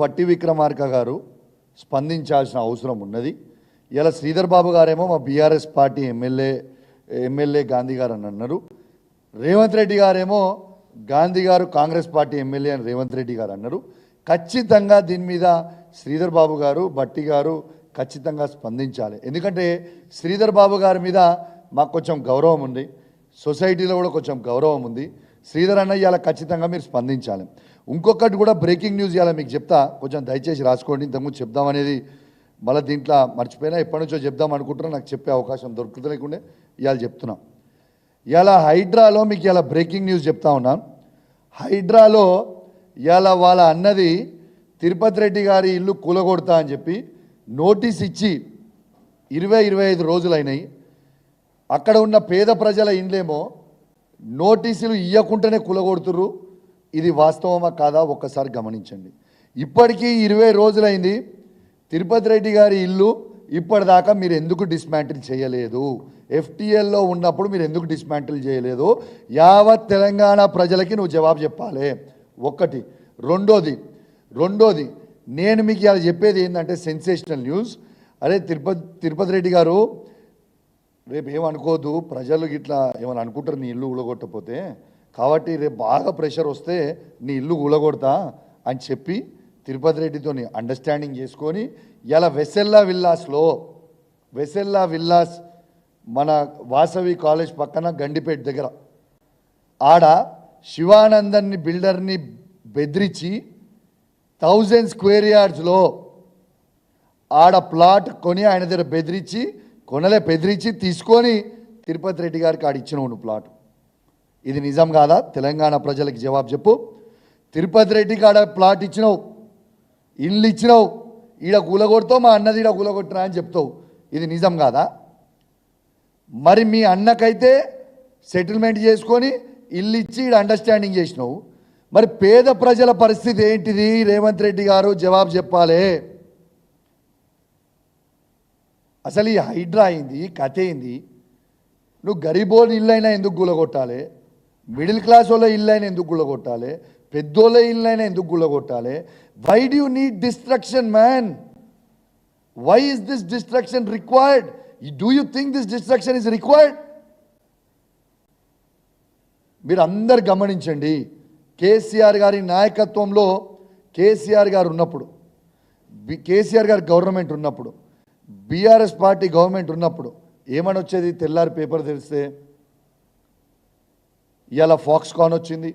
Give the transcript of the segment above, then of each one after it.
బట్టి విక్రమార్క గారు స్పందించాల్సిన అవసరం ఉన్నది. ఇలా శ్రీధర్ బాబు గారేమో మా BRS party MLA MLA Gandhi garu అని అన్నారు. రేవంత్ రెడ్డి గారేమో గాంధీ గారు కాంగ్రెస్ పార్టీ ఎమ్మెల్యే అని రేవంత్ రెడ్డి గారు అన్నారు. ఖచ్చితంగా దీని మీద శ్రీధర్ బాబు గారు బట్టి గారు ఖచ్చితంగా స్పందించాలి. ఎందుకంటే శ్రీధర్ బాబు గారి మీద మాకు కొంచెం గౌరవం ఉంది. సొసైటీలో కూడా కొంచెం గౌరవం ఉంది. శ్రీధర్ అన్న ఇలా ఖచ్చితంగా మీరు స్పందించాలి. ఇంకొకటి కూడా బ్రేకింగ్ న్యూస్ ఇవాళ మీకు చెప్తా. కొంచెం దయచేసి రాసుకోండి ఇంతకుముందు చెప్దామనేది మళ్ళీ దీంట్లో మర్చిపోయినా ఎప్పటి నుంచో చెప్దాం అనుకుంటున్నా నాకు చెప్పే అవకాశం దొరుకుతలేకుండే ఇవాళ చెప్తున్నా. ఇవాళ హైడ్రాలో మీకు ఇలా బ్రేకింగ్ న్యూస్ చెప్తా ఉన్నాను హైడ్రాలో ఇవాళ వాళ్ళ అన్నది తిరుపతి రెడ్డి గారి ఇల్లు కూలగొడతా అని చెప్పి నోటీస్ ఇచ్చి ఇరవై ఇరవై ఐదు రోజులైనాయి. అక్కడ ఉన్న పేద ప్రజల ఇండ్లేమో నోటీసులు ఇవ్వకుండానే కూలగొడుతుర్రు. ఇది వాస్తవమా కాదా ఒక్కసారి గమనించండి. ఇప్పటికీ ఇరవై రోజులైంది తిరుపతి రెడ్డి గారి ఇల్లు ఇప్పటిదాకా మీరు ఎందుకు డిస్మాంటిల్ చేయలేదు? ఎఫ్టీఎల్లో ఉన్నప్పుడు మీరు ఎందుకు డిస్మాంటిల్ చేయలేదు? యావత్ తెలంగాణ ప్రజలకి నువ్వు జవాబు చెప్పాలి. ఒక్కటి. రెండోది రెండోది నేను మీకు ఇలా చెప్పేది ఏంటంటే సెన్సేషనల్ న్యూస్. అరే తిరుపతి తిరుపతి రెడ్డి గారు రేపు ఏమనుకోదు ప్రజలు ఇట్లా ఏమైనా అనుకుంటారు నీ ఇల్లు ఊలగొట్టకపోతే కాబట్టి రేపు బాగా ప్రెషర్ వస్తే నీ ఇల్లు కూలగొడతా అని చెప్పి తిరుపతి రెడ్డితో అండర్స్టాండింగ్ చేసుకొని ఇలా వెసెల్లా విల్లాస్లో వెసెల్లా విల్లాస్ మన వాసవి కాలేజ్ పక్కన గండిపేట దగ్గర. ఆడ శివానందన్ని బిల్డర్ని బెదిరించి థౌజండ్ స్క్వేర్ యార్డ్స్లో ఆడ ప్లాట్ కొని ఆయన దగ్గర బెదిరించి కొనలే బెదిరించి తీసుకొని తిరుపతి రెడ్డి గారికి ఆడ ఇచ్చినవు ప్లాట్. ఇది నిజం కాదా? తెలంగాణ ప్రజలకు జవాబు చెప్పు. తిరుపతి రెడ్డికి ఆడ ప్లాట్ ఇచ్చినావు. ఇల్లు ఇచ్చినావు. ఈడ కూలగొడతావు మా అన్నది ఈడ కూలగొట్టినా అని చెప్తావు. ఇది నిజం కాదా? మరి మీ అన్నకైతే సెటిల్మెంట్ చేసుకొని ఇల్లు ఇచ్చి ఈడ అండర్స్టాండింగ్ చేసినావు. మరి పేద ప్రజల పరిస్థితి ఏంటిది? రేవంత్ రెడ్డి గారు జవాబు చెప్పాలి. అసలు ఈ హైడ్రా అయింది కథ అయింది నువ్వు గరీబోని ఇల్లు అయినా ఎందుకు గులగొట్టాలి మిడిల్ క్లాస్ వాళ్ళ ఇల్లు అయినా ఎందుకు గులగొట్టాలి పెద్దోళ్ళ ఇల్లు అయినా ఎందుకు గులగొట్టాలి why do need destruction man why is this destruction required do you think this destruction is required మీరు అందరు గమనించండి కేసీఆర్ గారి నాయకత్వంలో కేసీఆర్ గారు ఉన్నప్పుడు బి- కేసీఆర్ గారు గవర్నమెంట్ ఉన్నప్పుడు బీఆర్ఎస్ పార్టీ గవర్నమెంట్ ఉన్నప్పుడు ఏమని వచ్చేది? తెల్లారి పేపర్ తెలిస్తే ఇవాళ ఫాక్స్కాన్ వచ్చింది.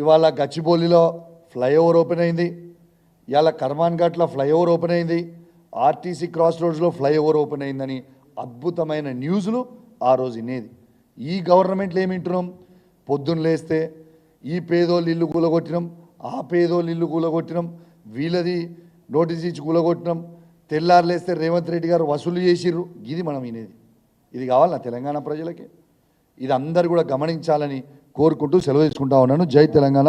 ఇవాళ గచ్చిబౌలిలో ఫ్లైఓవర్ ఓపెన్ అయింది. ఇవాళ కర్మాన్ఘాట్లో ఫ్లైఓవర్ ఓపెన్ అయింది. ఆర్టీసీ క్రాస్ రోడ్స్లో ఫ్లైఓవర్ ఓపెన్ అయిందని అద్భుతమైన న్యూస్లు ఆ రోజు వినేది. ఈ గవర్నమెంట్లో ఏమి వింటున్నాం? పొద్దున్న లేస్తే ఈ పేదోళ్ళు ఇల్లు కూలగొట్టినాం ఆ పేదోళ్ళు ఇల్లు కూలగొట్టినాం వీళ్ళది నోటీస్ ఇచ్చి కూలగొట్టినాం. తెల్లారు లేస్తే రేవంత్ రెడ్డి గారు వసూలు చేసిర్రు. ఇది మనం వినేది. ఇది కావాలన్నా తెలంగాణ ప్రజలకి. ఇది అందరు కూడా గమనించాలని కోరుకుంటూ సెలవు తీసుకుంటా ఉన్నాను. జై తెలంగాణ.